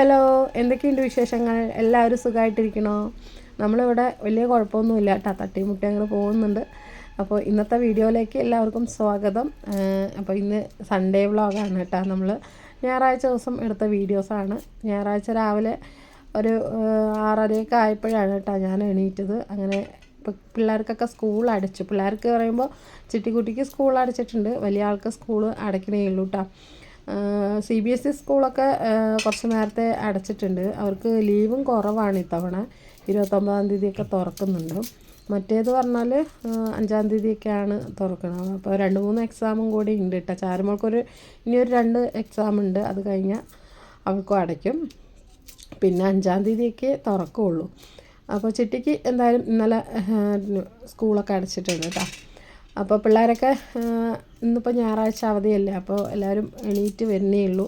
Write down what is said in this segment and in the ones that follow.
Hello എന്തൊക്കെയുണ്ട് വിശേഷങ്ങൾ? എല്ലാവരും സുഖമായിട്ടിരിക്കണോ നമ്മളിവിടെ വലിയ കുഴപ്പമൊന്നുമില്ല. കേട്ടോ തട്ടി മുട്ടി അങ്ങനെ പോകുന്നുണ്ട്. അപ്പോൾ ഇന്നത്തെ വീഡിയോയിലേക്ക് എല്ലാവർക്കും സ്വാഗതം. അപ്പോൾ ഇന്ന് സൺഡേ വ്ളോഗാണ് കേട്ടോ നമ്മൾ ഞായറാഴ്ച ദിവസം എടുത്ത വീഡിയോസാണ് ഞായറാഴ്ച രാവിലെ ഒരു ആറരയൊക്കെ ആയപ്പോഴാണ് കേട്ടോ ഞാൻ എണീറ്റത്. അങ്ങനെ പിള്ളേർക്കൊക്കെ സ്കൂൾ അടച്ചു. പിള്ളേർക്ക് പറയുമ്പോൾ ചിട്ടിക്കുട്ടിക്ക് സ്കൂൾ അടച്ചിട്ടുണ്ട്. വലിയ ആൾക്ക് സ്കൂൾ അടയ്ക്കണേ ഉള്ളൂ കേട്ടോ സി ബി എസ് ഇ സ്കൂളൊക്കെ കുറച്ച് നേരത്തെ അടച്ചിട്ടുണ്ട്. അവർക്ക് ലീവും കുറവാണ് ഇത്തവണ. ഇരുപത്തൊമ്പതാം തീയതിയൊക്കെ തുറക്കുന്നുണ്ട്. മറ്റേത് പറഞ്ഞാൽ അഞ്ചാം തീയതിയൊക്കെയാണ് തുറക്കുന്നത് അപ്പോൾ രണ്ട് മൂന്ന് എക്സാമും കൂടി ഉണ്ട് കേട്ടോ. ചാരുമോൾക്കൊരു ഇനിയൊരു രണ്ട് എക്സാം ഉണ്ട്. അത് കഴിഞ്ഞാൽ അവൾക്കും അടയ്ക്കും. പിന്നെ അഞ്ചാം തീയതിയൊക്കെ തുറക്കുള്ളൂ. അപ്പോൾ ചിട്ടിക്ക് എന്തായാലും ഇന്നലെ സ്കൂളൊക്കെ അടച്ചിട്ടുണ്ട് കേട്ടോ. അപ്പോൾ പിള്ളേരൊക്കെ ഇന്നിപ്പോൾ ഞായറാഴ്ച അവധിയല്ലേ അപ്പോൾ എല്ലാവരും എണീറ്റ് വരുന്നേ ഉള്ളൂ.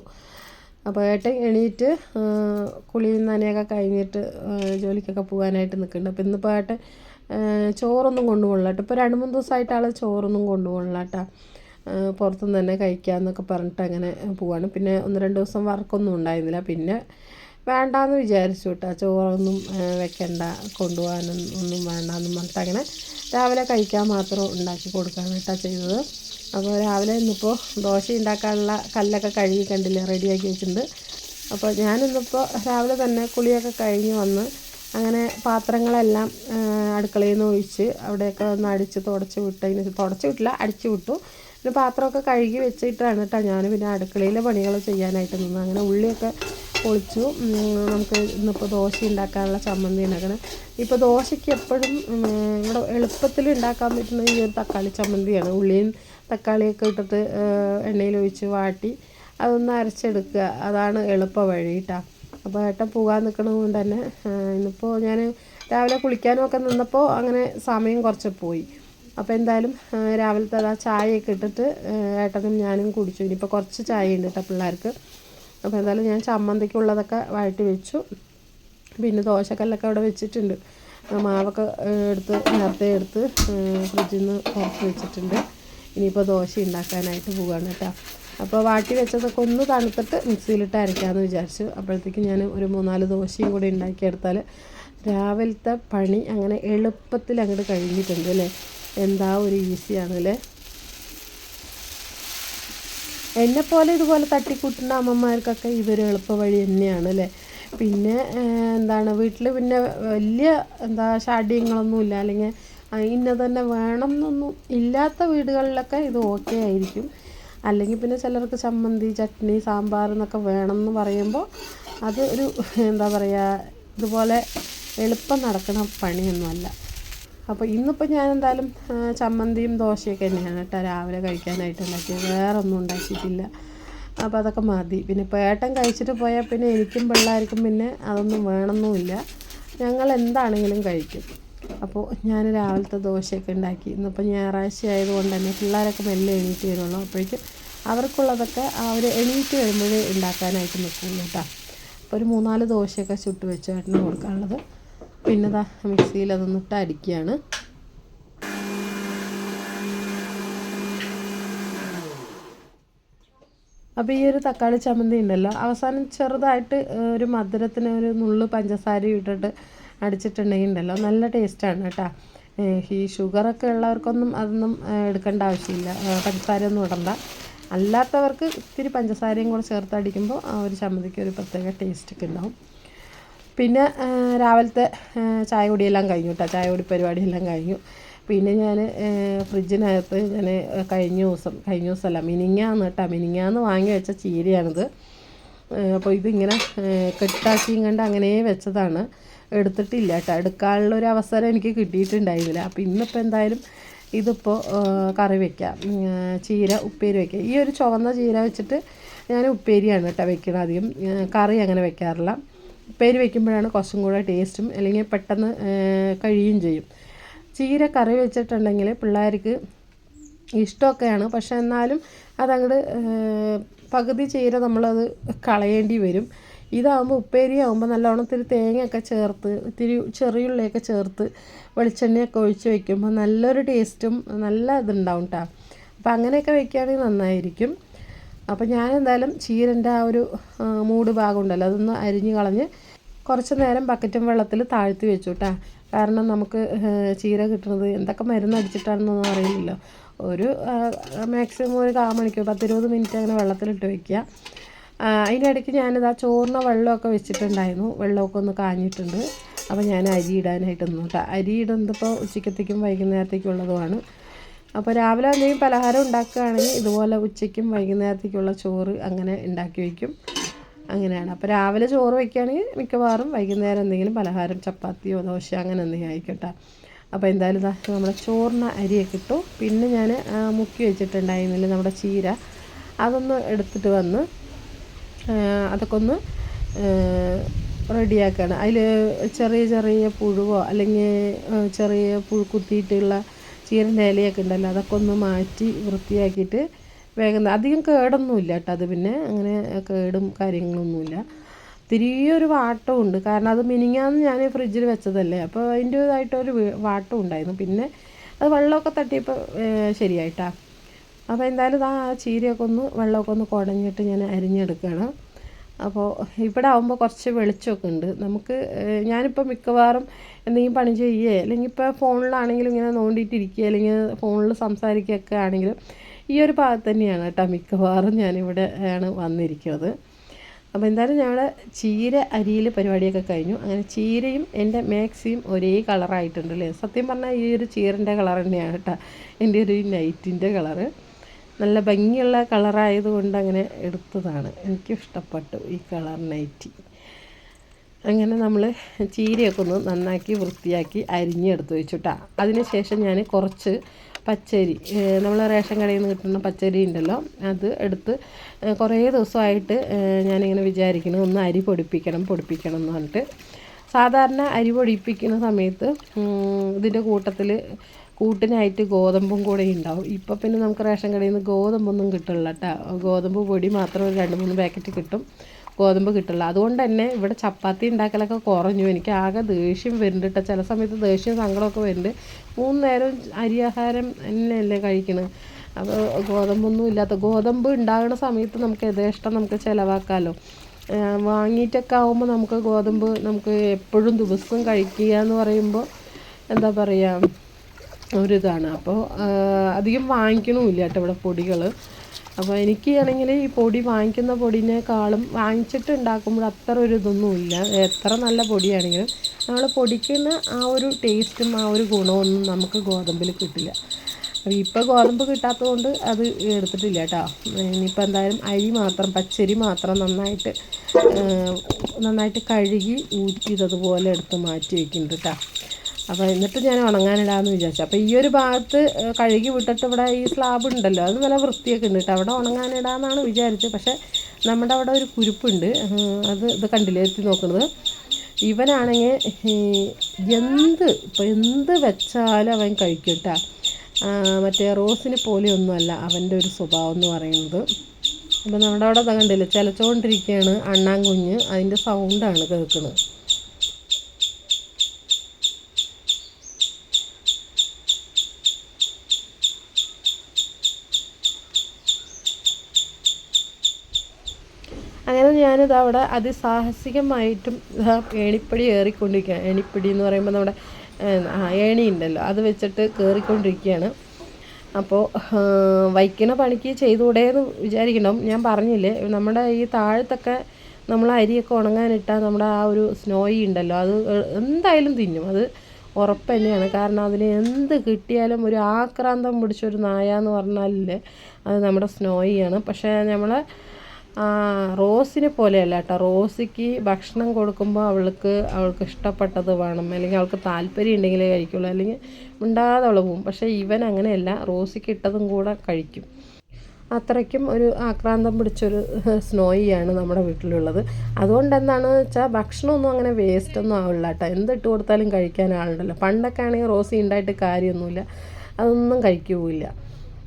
അപ്പോൾ ഏട്ടൻ എണീറ്റ് കുളിയും നനയൊക്കെ കഴിഞ്ഞിട്ട് ജോലിക്കൊക്കെ പോകാനായിട്ട് നിൽക്കുന്നുണ്ട് അപ്പോൾ ഇന്നിപ്പോൾ ഏട്ടൻ ചോറൊന്നും കൊണ്ടുപോകണില്ല ഇപ്പോൾ രണ്ട് മൂന്ന് ദിവസമായിട്ട് ആൾ ചോറൊന്നും കൊണ്ടുപോകണില്ല പുറത്തുനിന്ന് തന്നെ കഴിക്കാമെന്നൊക്കെ പറഞ്ഞിട്ട് അങ്ങനെ പോവാണ്. പിന്നെ ഒന്ന് രണ്ട് ദിവസം വർക്കൊന്നും ഉണ്ടായിരുന്നില്ല. പിന്നെ വേണ്ടാന്ന് വിചാരിച്ചു കേട്ടോ ചോറൊന്നും വെക്കണ്ട കൊണ്ടുപോകാനും ഒന്നും വേണ്ടാന്നും പറഞ്ഞിട്ട് അങ്ങനെ രാവിലെ കഴിക്കാൻ മാത്രം ഉണ്ടാക്കി കൊടുക്കാൻ കേട്ടോ ചെയ്തത്. അപ്പോൾ രാവിലെ ഇന്നിപ്പോൾ ദോശ ഉണ്ടാക്കാനുള്ള കല്ലൊക്കെ കഴുകി കണ്ടില്ലേ റെഡിയാക്കി വെച്ചിട്ടുണ്ട്. അപ്പോൾ ഞാനിന്നിപ്പോൾ രാവിലെ തന്നെ കുളിയൊക്കെ കഴിഞ്ഞ് വന്ന് അങ്ങനെ പാത്രങ്ങളെല്ലാം അടുക്കളയിൽ നിന്ന് ഒഴിച്ച് അവിടെയൊക്കെ ഒന്ന് അടിച്ച് തുടച്ച് വിട്ട് അതിന് തുടച്ച് വിട്ടില്ല അടിച്ച് വിട്ടു. പിന്നെ പാത്രമൊക്കെ കഴുകി വെച്ചിട്ടാണ് കേട്ടോ ഞാൻ പിന്നെ അടുക്കളയിലെ പണികൾ ചെയ്യാനായിട്ട് നിന്ന് അങ്ങനെ ഉള്ളിയൊക്കെ പൊളിച്ചു. നമുക്ക് ഇന്നിപ്പോൾ ദോശ ഉണ്ടാക്കാനുള്ള ചമ്മന്തി ഉണ്ടാക്കണം. ഇപ്പോൾ ദോശയ്ക്ക് എപ്പോഴും ഇവിടെ എളുപ്പത്തിൽ ഉണ്ടാക്കാൻ പറ്റുന്ന ഈ ഒരു തക്കാളി ചമ്മന്തിയാണ്. ഉള്ളിയും തക്കാളിയൊക്കെ ഇട്ടിട്ട് എണ്ണയിൽ ഒഴിച്ച് വാട്ടി അതൊന്ന് അരച്ചെടുക്കുക. അതാണ് എളുപ്പ വഴി കേട്ടോ അപ്പോൾ ഏട്ടൻ പോകാൻ നിൽക്കണത് കൊണ്ട് തന്നെ ഇന്നിപ്പോൾ ഞാൻ രാവിലെ കുളിക്കാനും ഒക്കെ നിന്നപ്പോൾ അങ്ങനെ സമയം കുറച്ച് പോയി. അപ്പോൾ എന്തായാലും രാവിലത്തെ ആ ചായയൊക്കെ ഇട്ടിട്ട് ഏട്ടനും ഞാനും കുടിച്ചു. ഇനിയിപ്പോൾ കുറച്ച് ചായ ഉണ്ട് കേട്ടോ പിള്ളേർക്ക്. അപ്പോൾ എന്തായാലും ഞാൻ ചമ്മന്തിക്കുള്ളതൊക്കെ വഴറ്റി വെച്ചു. പിന്നെ ദോശക്കല്ലൊക്കെ അവിടെ വെച്ചിട്ടുണ്ട്. മാവൊക്കെ എടുത്ത് നേരത്തെ എടുത്ത് ഫ്രിഡ്ജിൽ നിന്ന് പുറത്ത് വെച്ചിട്ടുണ്ട്. ഇനിയിപ്പോൾ ദോശ ഉണ്ടാക്കാനായിട്ട് പോവുകയാണ് കേട്ടോ. അപ്പോൾ വാട്ടി വെച്ചതൊക്കെ ഒന്ന് തണുത്തിട്ട് മിക്സിയിലിട്ട് അരയ്ക്കാമെന്ന് വിചാരിച്ചു. അപ്പോഴത്തേക്കും ഞാൻ ഒരു മൂന്നാൽ ദോശയും കൂടി ഉണ്ടാക്കിയെടുത്താൽ രാവിലത്തെ പണി അങ്ങനെ എളുപ്പത്തിൽ അങ്ങോട്ട് കഴിഞ്ഞിട്ടുണ്ട് അല്ലേ? എന്താ ഒരു ഈസിയാണ് അല്ലേ എന്നെപ്പോലെ ഇതുപോലെ തട്ടിക്കൂട്ടുന്ന അമ്മമാർക്കൊക്കെ ഇതൊരു എളുപ്പ വഴി തന്നെയാണ് അല്ലേ? പിന്നെ എന്താണ് വീട്ടിൽ പിന്നെ വലിയ എന്താ ഷാഢ്യങ്ങളൊന്നുമില്ല അല്ലെങ്കിൽ ഇന്ന തന്നെ വേണം എന്നൊന്നും ഇല്ലാത്ത വീടുകളിലൊക്കെ ഇത് ഓക്കെ ആയിരിക്കും. അല്ലെങ്കിൽ പിന്നെ ചിലർക്ക് ചമ്മന്തി ചട്നി സാമ്പാർ എന്നൊക്കെ വേണം എന്ന് പറയുമ്പോൾ അത് ഒരു എന്താ പറയുക ഇതുപോലെ എളുപ്പം നടക്കുന്ന പണിയൊന്നുമല്ല. അപ്പോൾ ഇന്നിപ്പോൾ ഞാൻ എന്തായാലും ചമ്മന്തിയും ദോശയൊക്കെ തന്നെയാണ് കേട്ടോ രാവിലെ കഴിക്കാനായിട്ട് ഉണ്ടാക്കിയത്. വേറെ ഒന്നും ഉണ്ടാക്കിയിട്ടില്ല. അപ്പോൾ അതൊക്കെ മതി. പിന്നെ പേട്ടൻ കഴിച്ചിട്ട് പോയാൽ പിന്നെ എനിക്കും പിള്ളേർക്കും പിന്നെ അതൊന്നും വേണമെന്നുമില്ല ഞങ്ങൾ എന്താണെങ്കിലും കഴിക്കും. അപ്പോൾ ഞാൻ രാവിലത്തെ ദോശയൊക്കെ ഉണ്ടാക്കി. ഇന്നിപ്പോൾ ഞായറാഴ്ച ആയതുകൊണ്ട് തന്നെ പിള്ളേരൊക്കെ മെല്ലെ എണീറ്റ് വരുള്ളൂ. അപ്പോഴേക്കും അവർക്കുള്ളതൊക്കെ അവർ എണീറ്റ് വരുമ്പോഴേ ഉണ്ടാക്കാനായിട്ട് നിൽക്കുള്ളൂ കേട്ടോ. അപ്പോൾ ഒരു മൂന്നാൽ ദോശയൊക്കെ ചുട്ട് വെച്ച് ചേട്ടന് കൊടുക്കാനുള്ളത്. പിന്നെ ഇതാ മിക്സിയിൽ അതൊന്നിട്ട് അടിക്കുകയാണ്. അപ്പോൾ ഈ ഒരു തക്കാളി ചമ്മന്തി ഉണ്ടല്ലോ അവസാനം ചെറുതായിട്ട് ഒരു മധുരത്തിന് ഒരു നുള്ളു പഞ്ചസാര ഇട്ടിട്ട് അടിച്ചിട്ടുണ്ടെങ്കിൽ ഉണ്ടല്ലോ നല്ല ടേസ്റ്റാണ് കേട്ടോ. ഈ ഷുഗറൊക്കെ ഉള്ളവർക്കൊന്നും അതൊന്നും എടുക്കേണ്ട ആവശ്യമില്ല. പഞ്ചസാര ഒന്നും ഇടണ്ട. അല്ലാത്തവർക്ക് ഇത്തിരി പഞ്ചസാരയും കൂടെ ചേർത്ത് അടിക്കുമ്പോൾ ആ ഒരു ചമ്മന്തിക്ക് ഒരു പ്രത്യേക ടേസ്റ്റൊക്കെ ഉണ്ടാവും. പിന്നെ രാവിലത്തെ ചായ കുടിയെല്ലാം കഴിഞ്ഞു കേട്ടോ ചായ കുടി പരിപാടിയെല്ലാം കഴിഞ്ഞു. പിന്നെ ഞാൻ ഫ്രിഡ്ജിനകത്ത് ഞാൻ കഴിഞ്ഞ ദിവസം കഴിഞ്ഞ ദിവസമല്ല മിനിങ്ങാന്ന് കേട്ടോ മിനിങ്ങാന്ന് വാങ്ങി വെച്ച ചീരയാണിത്. അപ്പോൾ ഇതിങ്ങനെ കെട്ടാക്കിയും കണ്ട് അങ്ങനെ വെച്ചതാണ്. എടുത്തിട്ടില്ല കേട്ടോ എടുക്കാനുള്ള ഒരു അവസരം എനിക്ക് കിട്ടിയിട്ടുണ്ടായിരുന്നില്ല. അപ്പോൾ ഇന്നിപ്പോൾ എന്തായാലും ഇതിപ്പോൾ കറി വയ്ക്കാം ചീര ഉപ്പേരി വയ്ക്കാം ഈ ഒരു ചുവന്ന ചീര വെച്ചിട്ട് ഞാൻ ഉപ്പേരിയാണ് കേട്ടോ വെക്കുന്നത് അധികം കറി അങ്ങനെ വെക്കാറില്ല. ഉപ്പേരി വെക്കുമ്പോഴാണ് കുറച്ചും കൂടെ ടേസ്റ്റും അല്ലെങ്കിൽ പെട്ടെന്ന് കഴിയുകയും ചെയ്യും. ചീര കറി വെച്ചിട്ടുണ്ടെങ്കിൽ പിള്ളേർക്ക് ഇഷ്ടമൊക്കെയാണ്. പക്ഷെ എന്നാലും അതങ്ങോട്ട് പകുതി ചീര നമ്മളത് കളയേണ്ടി വരും. ഇതാകുമ്പോൾ ഉപ്പേരി ആകുമ്പോൾ നല്ലോണം ഇത്തിരി തേങ്ങയൊക്കെ ചേർത്ത് ഇത്തിരി ചെറിയുള്ളിയൊക്കെ ചേർത്ത് വെളിച്ചെണ്ണയൊക്കെ ഒഴിച്ച് വെക്കുമ്പോൾ നല്ലൊരു ടേസ്റ്റും നല്ല ഇതുണ്ടാവും കേട്ടോ അപ്പോൾ അങ്ങനെയൊക്കെ വെക്കുകയാണെങ്കിൽ നന്നായിരിക്കും. അപ്പോൾ ഞാൻ എന്തായാലും ചീരന്റെ ആ ഒരു മൂട് ഭാഗം ഉണ്ടല്ലോ അതൊന്ന് അരിഞ്ഞ് കളഞ്ഞ് കുറച്ച് നേരം ബക്കറ്റും വെള്ളത്തിൽ താഴ്ത്തി വെച്ചു കേട്ടോ കാരണം നമുക്ക് ചീര കിട്ടുന്നത് എന്തൊക്കെ മരുന്ന് അടിച്ചിട്ടാണെന്നൊന്നും അറിയില്ലല്ലോ. ഒരു മാക്സിമം ഒരു കാ മണിക്കൂർ പത്തിരുപത് മിനിറ്റ് അങ്ങനെ വെള്ളത്തിലിട്ട് വയ്ക്കുക അതിന്റെ അതിനിടയ്ക്ക് ഞാനിത് ആ ചോറിന് വെള്ളമൊക്കെ വെച്ചിട്ടുണ്ടായിരുന്നു. വെള്ളമൊക്കെ ഒന്ന് കാഞ്ഞിട്ടുണ്ട്. അപ്പോൾ ഞാൻ അരി ഇടാനായിട്ട് നിന്നു കേട്ടോ അരി ഇടുന്നത് ഇപ്പോൾ ഉച്ചക്കത്തേക്കും വൈകുന്നേരത്തേക്കും ഉള്ളതുമാണ് അപ്പോൾ രാവിലെ എന്തെങ്കിലും പലഹാരം ഉണ്ടാക്കുകയാണെങ്കിൽ ഇതുപോലെ ഉച്ചയ്ക്കും വൈകുന്നേരത്തേക്കുള്ള ചോറ് അങ്ങനെ ഉണ്ടാക്കി വയ്ക്കും. അങ്ങനെയാണ്. അപ്പോൾ രാവിലെ ചോറ് വയ്ക്കുകയാണെങ്കിൽ മിക്കവാറും വൈകുന്നേരം എന്തെങ്കിലും പലഹാരം ചപ്പാത്തിയോ ദോശ അങ്ങനെ എന്തെങ്കിലും ആയിക്കോട്ടെ. അപ്പോൾ എന്തായാലും നമ്മുടെ ചോറിന് അരിയൊക്കെ ഇട്ടു. പിന്നെ ഞാൻ മുക്കി വെച്ചിട്ടുണ്ടായിരുന്നില്ല നമ്മുടെ ചീര അതൊന്ന് എടുത്തിട്ട് വന്ന് അതൊക്കെ ഒന്ന് റെഡിയാക്കുകയാണ് അതിൽ ചെറിയ ചെറിയ പുഴുവോ അല്ലെങ്കിൽ ചെറിയ പുഴു കുത്തിയിട്ടുള്ള ചീരന്റെ ഇലയൊക്കെ ഉണ്ടല്ലോ അതൊക്കെ ഒന്ന് മാറ്റി വൃത്തിയാക്കിയിട്ട് വേഗം അധികം കേടൊന്നുമില്ല കേട്ടോ അത് പിന്നെ അങ്ങനെ കേടും കാര്യങ്ങളൊന്നുമില്ല. തിരിയൊരു വാട്ടം ഉണ്ട്. കാരണം അത് മിനിങ്ങാന്ന് ഞാൻ ഫ്രിഡ്ജിൽ വെച്ചതല്ലേ. അപ്പോൾ അതിന്റേതായിട്ടൊരു വാട്ടം ഉണ്ടായിരുന്നു. പിന്നെ അത് വെള്ളമൊക്കെ തട്ടിയപ്പോൾ ശരിയായിട്ടാ. അപ്പോൾ എന്തായാലും ആ ചീരയൊക്കെ ഒന്ന് വെള്ളമൊക്കെ ഒന്ന് കുടഞ്ഞിട്ട് ഞാൻ അരിഞ്ഞെടുക്കണം അപ്പോൾ ഇവിടെ ആകുമ്പോൾ കുറച്ച് വെളിച്ചമൊക്കെ ഉണ്ട്. നമുക്ക് ഞാനിപ്പോൾ മിക്കവാറും എന്തെങ്കിലും പണി ചെയ്യുകയോ അല്ലെങ്കിൽ ഇപ്പോൾ ഫോണിലാണെങ്കിലും ഇങ്ങനെ നോണ്ടിയിട്ടിരിക്കുക അല്ലെങ്കിൽ ഫോണിൽ സംസാരിക്കുകയൊക്കെ ആണെങ്കിലും ഈ ഒരു ഭാഗത്ത് തന്നെയാണ് കേട്ടോ മിക്കവാറും ഞാനിവിടെ ആണ് വന്നിരിക്കുന്നത്. അപ്പോൾ എന്തായാലും ഞങ്ങളുടെ ചീര അരിയിൽ പരിപാടിയൊക്കെ കഴിഞ്ഞു. അങ്ങനെ ചീരയും എന്റെ മാക്സിയും ഒരേ കളറായിട്ടുണ്ട് അല്ലേ സത്യം പറഞ്ഞാൽ ഈ ഒരു ചീരന്റെ കളർ തന്നെയാണ് കേട്ടോ എന്റെ ഒരു നൈറ്റിന്റെ കളറ്. നല്ല ഭംഗിയുള്ള കളറായതുകൊണ്ട് അങ്ങനെ എടുത്തതാണ്. എനിക്ക് ഇഷ്ടപ്പെട്ടു ഈ കളർ നൈറ്റി. അങ്ങനെ നമ്മൾ ചീരയൊക്കെ ഒന്ന് നന്നാക്കി വൃത്തിയാക്കി അരിഞ്ഞെടുത്ത് വെച്ചുട്ടാ അതിനുശേഷം ഞാൻ കുറച്ച് പച്ചരി നമ്മൾ റേഷൻ കടയിൽ നിന്ന് കിട്ടുന്ന പച്ചരി ഉണ്ടല്ലോ അത് എടുത്ത് കുറേ ദിവസമായിട്ട് ഞാനിങ്ങനെ വിചാരിക്കുന്നു ഒന്ന് അരി പൊടിപ്പിക്കണം പൊടിപ്പിക്കണം എന്ന് പറഞ്ഞിട്ട്. സാധാരണ അരി പൊടിപ്പിക്കുന്ന സമയത്ത് ഇതിന്റെ കൂട്ടത്തിൽ കൂട്ടിനായിട്ട് ഗോതമ്പും കൂടെ ഉണ്ടാവും. ഇപ്പോൾ പിന്നെ നമുക്ക് റേഷൻ കടയിൽ നിന്ന് ഗോതമ്പൊന്നും കിട്ടില്ല കേട്ടോ ഗോതമ്പ് പൊടി മാത്രം ഒരു രണ്ട് മൂന്ന് പാക്കറ്റ് കിട്ടും. ഗോതമ്പ് കിട്ടില്ല അതുകൊണ്ട് തന്നെ ഇവിടെ ചപ്പാത്തി ഉണ്ടാക്കലൊക്കെ കുറഞ്ഞു. എനിക്ക് ആകെ ദേഷ്യം വരുന്നുണ്ട് കേട്ടോ ചില സമയത്ത് ദേഷ്യം സങ്കടമൊക്കെ വരുന്നുണ്ട്. മൂന്ന് നേരം അരിയാഹാരം തന്നെയല്ലേ കഴിക്കണത് അപ്പോൾ ഗോതമ്പൊന്നും ഇല്ലാത്ത ഗോതമ്പ് ഉണ്ടാകുന്ന സമയത്ത് നമുക്ക് യഥേഷ്ടം നമുക്ക് ചിലവാക്കാമല്ലോ വാങ്ങിയിട്ടൊക്കെ ആകുമ്പോൾ നമുക്ക് ഗോതമ്പ് നമുക്ക് എപ്പോഴും ദിവസവും കഴിക്കുക എന്ന് പറയുമ്പോൾ എന്താ പറയുക ഒരിതാണ് അപ്പോൾ അധികം വാങ്ങിക്കണമില്ല കേട്ടോ ഇവിടെ പൊടികൾ അപ്പോൾ എനിക്ക് ആണെങ്കിൽ ഈ പൊടി വാങ്ങിക്കുന്ന പൊടിനേക്കാളും വാങ്ങിച്ചിട്ട് ഉണ്ടാക്കുമ്പോൾ അത്ര ഒരു ഇതൊന്നും ഇല്ല. എത്ര നല്ല പൊടിയാണെങ്കിലും നമ്മൾ പൊടിക്കുന്ന ആ ഒരു ടേസ്റ്റും ആ ഒരു ഗുണമൊന്നും നമുക്ക് ഗോതമ്പിൽ കിട്ടില്ല. അപ്പോൾ ഇപ്പോൾ ഗോതമ്പ് കിട്ടാത്തതുകൊണ്ട് അത് എടുത്തിട്ടില്ല കേട്ടോ. ഇനിയിപ്പോൾ എന്തായാലും അരി മാത്രം പച്ചരി മാത്രം നന്നായിട്ട് നന്നായിട്ട് കഴുകി ഊറ്റി ഊറ്റിയതുപോലെ എടുത്ത് മാറ്റി വെക്കുന്നുണ്ട് കേട്ടോ. അപ്പോൾ എന്നിട്ട് ഞാൻ ഉണങ്ങാനിടാമെന്ന് വിചാരിച്ചു. അപ്പോൾ ഈ ഒരു ഭാഗത്ത് കഴുകി വിട്ടിട്ട് ഇവിടെ ഈ സ്ലാബ് ഉണ്ടല്ലോ അത് നല്ല വൃത്തിയൊക്കെ ഉണ്ട് കേട്ടോ. അവിടെ ഉണങ്ങാനിടാമെന്നാണ് വിചാരിച്ചത്. പക്ഷേ നമ്മുടെ അവിടെ ഒരു കുരുപ്പുണ്ട്. അത് ഇത് കണ്ടില്ലേ? എത്തി നോക്കുന്നത് ഇവനാണെങ്കിൽ എന്ത് ഇപ്പം എന്ത് വെച്ചാലും അവൻ കഴിക്കും കേട്ടോ. മറ്റേ റോസിനെ പോലെയൊന്നുമല്ല അവന്റെ ഒരു സ്വഭാവം എന്ന് പറയുന്നത്. അപ്പോൾ നമ്മുടെ അവിടെ കണ്ടില്ലേ? ചിലച്ചുകൊണ്ടിരിക്കുകയാണ് അണ്ണാൻകുഞ്ഞ് അതിന്റെ സൗണ്ടാണ് കേൾക്കുന്നത് അങ്ങനെ ഞാനിത് അവിടെ അതിസാഹസികമായിട്ടും ഏണിപ്പടി ഏറിക്കൊണ്ടിരിക്കുകയാണ് ഏണിപ്പടി എന്ന് പറയുമ്പോൾ നമ്മുടെ ഏണി ഉണ്ടല്ലോ അത് വെച്ചിട്ട് കയറിക്കൊണ്ടിരിക്കുകയാണ് അപ്പോൾ വൈക്കണ പണിക്ക് ചെയ്തുകൂടെ എന്ന് വിചാരിക്കണം. ഞാൻ പറഞ്ഞില്ലേ നമ്മുടെ ഈ താഴത്തൊക്കെ നമ്മൾ അരിയൊക്കെ ഉണങ്ങാനിട്ടാൽ നമ്മുടെ ആ ഒരു സ്നോയി ഉണ്ടല്ലോ അത് എന്തായാലും തിന്നും. അത് ഉറപ്പ് തന്നെയാണ് കാരണം അതിന് എന്ത് കിട്ടിയാലും ഒരു ആക്രാന്തം പിടിച്ചൊരു നായ എന്ന് പറഞ്ഞാലില്ലേ അത് നമ്മുടെ സ്നോയിയാണ്. പക്ഷേ നമ്മൾ റോസിനെ പോലെയല്ല കേട്ടോ. റോസിക്ക് ഭക്ഷണം കൊടുക്കുമ്പോൾ അവൾക്ക് അവൾക്ക് ഇഷ്ടപ്പെട്ടത് വേണം. അല്ലെങ്കിൽ അവൾക്ക് താല്പര്യം ഉണ്ടെങ്കിലേ കഴിക്കുള്ളൂ. അല്ലെങ്കിൽ മിണ്ടാതെ അവൾ പോവും. പക്ഷേ ഇവൻ അങ്ങനെയല്ല. റോസിക്ക് ഇട്ടതും കൂടെ കഴിക്കും. അത്രയ്ക്കും ഒരു ആക്രാന്തം പിടിച്ചൊരു സ്നോയിയാണ് നമ്മുടെ വീട്ടിലുള്ളത്. അതുകൊണ്ട് എന്താണെന്ന് വെച്ചാൽ ഭക്ഷണമൊന്നും അങ്ങനെ വേസ്റ്റ് ഒന്നും ആവില്ല കേട്ടോ. എന്തിട്ട് കൊടുത്താലും കഴിക്കാൻ ആളുണ്ടല്ലോ. പണ്ടൊക്കെ ആണെങ്കിൽ റോസി ഉണ്ടായിട്ട് കാര്യമൊന്നുമില്ല. അതൊന്നും കഴിക്കുകയില്ല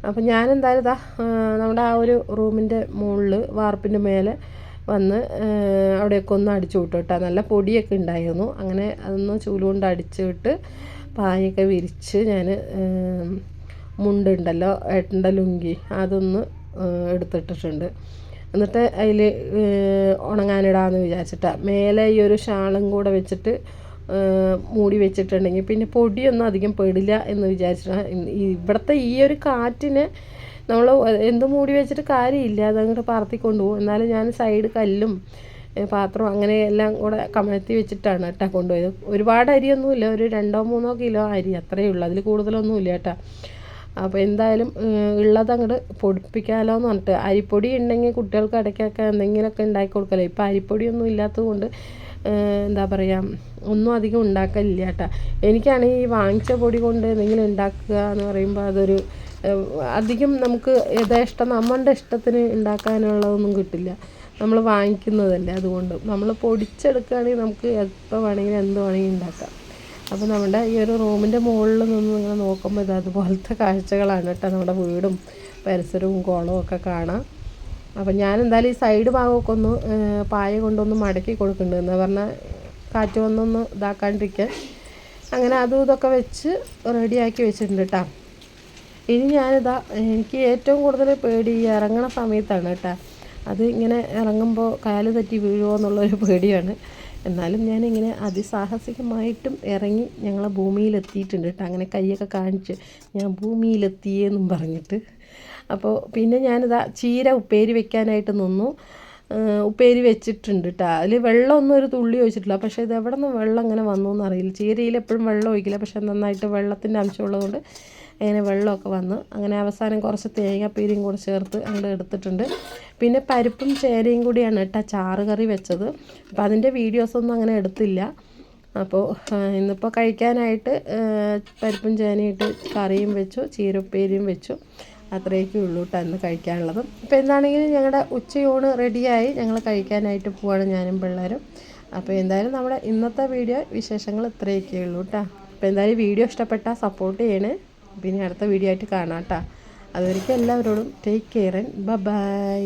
അപ്പം ഞാനെന്തായാലും ഇതാ ആ, നമ്മുടെ ആ ഒരു റൂമിന്റെ മുകളിൽ വാർപ്പിന്റെ മേലെ വന്ന് അവിടെയൊക്കെ ഒന്ന് അടിച്ചു വിട്ടു കേട്ടോ. നല്ല പൊടിയൊക്കെ ഉണ്ടായിരുന്നു. അങ്ങനെ അതൊന്ന് ചൂലുകൊണ്ട് അടിച്ചു വിട്ട് പായൊക്കെ വിരിച്ച് ഞാൻ മുണ്ടുണ്ടല്ലോ ഏട്ടന്റെ ലുങ്കി അതൊന്ന് എടുത്തിട്ടിട്ടുണ്ട്. എന്നിട്ട് അതിൽ ഉണങ്ങാനിടാമെന്ന് വിചാരിച്ചിട്ടാണ് മേലെ ഈ ഒരു ഷാളും കൂടെ വെച്ചിട്ട് മൂടി വെച്ചിട്ടുണ്ടെങ്കിൽ പിന്നെ പൊടിയൊന്നും അധികം പെടില്ല എന്ന് വിചാരിച്ചിട്ടാണ്. ഇവിടുത്തെ ഈ ഒരു കാറ്റിന് നമ്മൾ എന്ത് മൂടി വെച്ചിട്ട് കാര്യമില്ല. അതങ്ങോട്ട് പറത്തിക്കൊണ്ട് പോകും എന്നാലും ഞാൻ സൈഡ് കല്ലും പാത്രം അങ്ങനെ എല്ലാം കൂടെ കമഴ്ത്തി വെച്ചിട്ടാണ് കേട്ടോ കൊണ്ടുപോയത്. ഒരുപാട് അരിയൊന്നുമില്ല. ഒരു രണ്ടോ മൂന്നോ കിലോ അരി അത്രയേ ഉള്ളൂ. അതിൽ കൂടുതലൊന്നുമില്ല കേട്ടോ. അപ്പോൾ എന്തായാലും ഉള്ളത് അങ്ങോട്ട് പൊടിപ്പിക്കാമല്ലോ എന്ന് പറഞ്ഞിട്ട് അരിപ്പൊടി ഉണ്ടെങ്കിൽ കുട്ടികൾക്ക് ഇടയ്ക്കൊക്കെ എന്തെങ്കിലുമൊക്കെ ഉണ്ടാക്കി കൊടുക്കല്ലോ. ഇപ്പോൾ അരിപ്പൊടിയൊന്നും ഇല്ലാത്തത് കൊണ്ട് എന്താ പറയുക ഒന്നും അധികം ഉണ്ടാക്കലില്ല കേട്ടോ. എനിക്കാണെങ്കിൽ ഈ വാങ്ങിച്ച പൊടി കൊണ്ട് എന്തെങ്കിലും ഉണ്ടാക്കുക എന്ന് പറയുമ്പോൾ അതൊരു അധികം നമുക്ക് യഥേഷ്ടം നമ്മളുടെ ഇഷ്ടത്തിന് ഉണ്ടാക്കാനുള്ളതൊന്നും കിട്ടില്ല. നമ്മൾ വാങ്ങിക്കുന്നതല്ലേ അതുകൊണ്ട്. നമ്മൾ പൊടിച്ചെടുക്കുകയാണെങ്കിൽ നമുക്ക് എപ്പോൾ വേണമെങ്കിലും എന്ത് വേണമെങ്കിലും ഉണ്ടാക്കാം. അപ്പോൾ നമ്മുടെ ഈ ഒരു റൂമിന്റെ മുകളിൽ നിന്ന് നിങ്ങൾ നോക്കുമ്പോൾ ഇത് അതുപോലത്തെ കാഴ്ചകളാണ് കേട്ടോ നമ്മുടെ വീടും പരിസരവും കുളവും ഒക്കെ കാണാം. അപ്പം ഞാൻ എന്തായാലും ഈ സൈഡ് ഭാഗമൊക്കെ ഒന്ന് പായ കൊണ്ടൊന്ന് മടക്കി കൊടുക്കുന്നുണ്ട് എന്ന് പറഞ്ഞാൽ കാറ്റ് വന്നൊന്ന് ഇതാക്കാണ്ടിരിക്കാൻ. അങ്ങനെ അതും ഇതൊക്കെ വെച്ച് റെഡിയാക്കി വെച്ചിട്ടുണ്ട് കേട്ടോ ഇനി ഞാനിതാ എനിക്ക് ഏറ്റവും കൂടുതൽ പേടി ഈ ഇറങ്ങണ സമയത്താണ് കേട്ടോ അത് ഇങ്ങനെ ഇറങ്ങുമ്പോൾ കാൽ തെറ്റി വീഴുമോ എന്നുള്ളൊരു പേടിയാണ്. എന്നാലും ഞാനിങ്ങനെ അതിസാഹസികമായിട്ടും ഇറങ്ങി ഞങ്ങളെ ഭൂമിയിലെത്തിയിട്ടുണ്ട് കേട്ടോ അങ്ങനെ കൈയൊക്കെ കാണിച്ച് ഞാൻ ഭൂമിയിലെത്തിയെന്നും പറഞ്ഞിട്ട്. അപ്പോൾ പിന്നെ ഞാനിതാ ചീര ഉപ്പേരി വെക്കാനായിട്ട് നിന്നു. ഉപ്പേരി വെച്ചിട്ടുണ്ട് കേട്ടോ അതിൽ വെള്ളമൊന്നും ഒരു തുള്ളി ഒഴിച്ചിട്ടില്ല. പക്ഷേ ഇത് എവിടെ നിന്ന് വെള്ളം അങ്ങനെ വന്നു എന്നറിയില്ല ചീരയിൽ എപ്പോഴും വെള്ളം ഒഴിക്കില്ല. പക്ഷേ നന്നായിട്ട് വെള്ളത്തിന്റെ അംശമുള്ളതുകൊണ്ട് അങ്ങനെ വെള്ളമൊക്കെ വന്ന്. അങ്ങനെ അവസാനം കുറച്ച് തേങ്ങാപ്പീരിയും കൂടെ ചേർത്ത് അങ്ങോട്ട് എടുത്തിട്ടുണ്ട്. പിന്നെ പരിപ്പും ചേരയും കൂടിയാണ് കേട്ടോ ചാറ് കറി വെച്ചത്. അപ്പോൾ അതിന്റെ വീഡിയോസൊന്നും അങ്ങനെ എടുത്തില്ല. അപ്പോൾ ഇന്നിപ്പോൾ കഴിക്കാനായിട്ട് പരിപ്പും ചേനയിട്ട് കറിയും വെച്ചു ചീരപ്പേരിയും വെച്ചു. അത്രയൊക്കെ ഉള്ളൂ കേട്ടോ അന്ന് കഴിക്കാനുള്ളത്. അപ്പോൾ എന്താണെങ്കിലും ഞങ്ങളുടെ ഉച്ചയൂണ് റെഡിയായി. ഞങ്ങൾ കഴിക്കാനായിട്ട് പോവാണ് ഞാനും പിള്ളേരും. അപ്പോൾ എന്തായാലും നമ്മുടെ ഇന്നത്തെ വീഡിയോ വിശേഷങ്ങൾ ഇത്രയൊക്കെ ഉള്ളൂ കേട്ടോ. അപ്പോൾ എന്തായാലും വീഡിയോ ഇഷ്ടപ്പെട്ടാൽ സപ്പോർട്ട് ചെയ്യണേ. പിന്നെ അടുത്ത വീഡിയോ ആയിട്ട് കാണാം കേട്ടോ. അതുവരെയ്ക്കും എല്ലാവരോടും ടേക്ക് കെയർ ആൻഡ് ബൈ